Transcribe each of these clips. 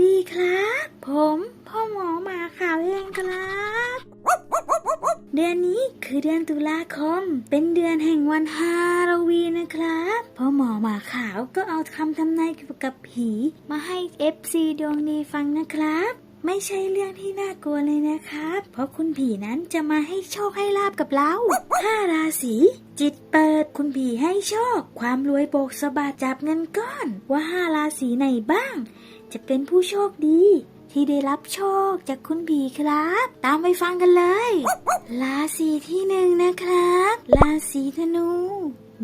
ดีครับ ผมพ่อหมอหมาขาวเองครับ เดือนนี้คือเดือนตุลาคม เป็นเดือนแห่งวันฮาโลวีนนะครับพ่อหมอหมาขาวก็เอาคำทำนายเกี่ยวกับผี มาให้เอฟซีดวงดีฟังนะครับ ไม่ใช่เรื่องที่น่ากลัวเลยนะครับ เพราะคุณผีนั้นจะมาให้โชคให้ลาบกับเราห้าราศีจิตเปิดคุณผีให้โชค ความรวยโบกสะบัดจับเงินก้อน ว่าห้าราศีไหนบ้าง จะเป็นผู้โชคดี ที่ได้รับโชคจากคุณผีครับ ตามไปฟังกันเลย ราศีที่หนึ่งนะครับ ราศีธนู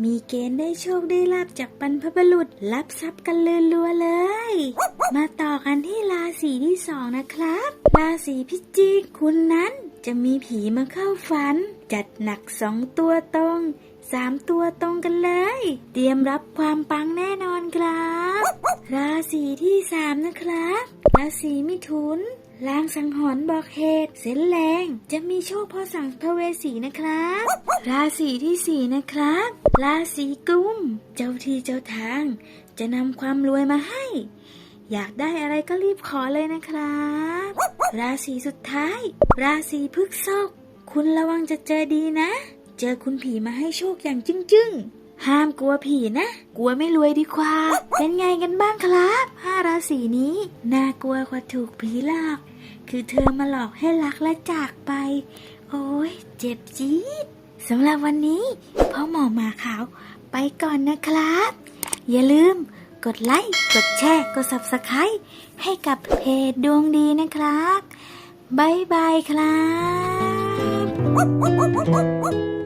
มีเกณฑ์ได้โชคได้ลาบจากบรรพบุรุษรับทรัพย์กันเลัวเลย มาต่อกันที่ราศีที่สองนะครับ ราศีพิจิกคุณนั้นจะมีผีมาเข้าฝัน จัดหนักสองตัวตรงสามตัวตรงกันเลย เตรียมรับความปังแน่นอนครับ ราศีที่สามนะครับ ราศีมิถุนลางสังหรณ์บอกเหตุ เส้นแรงจะมีโชคพอสั่งพระเวสีนะครับ ราศีที่สี่นะครับ ราศีกุม เจ้าที่เจ้าทาง จะนำความรวยมาให้ อยากได้อะไรก็รีบขอเลยนะครับ ราศีสุดท้าย ราศีพฤกษภคุณระวังจะเจอดีนะ เจอคุณผีมาให้โชคอย่างจึ้งๆ ห้ามกลัวผีนะ กลัวไม่รวยดีกว่า เป็นไงกันบ้างครับห้าราศีนี้ น่ากลัวกว่าถูกผีหลอก คือเธอมาหลอกให้รักและจากไป โอ้ยเจ็บจี๊ดสำหรับวันนี้พ่อหมอหมาขาว ไปก่อนนะครับ อย่าลืม กดไลค์กดแชร์กด subscribe ให้กับเพจดวงดีนะครับบ๊ายบายครับ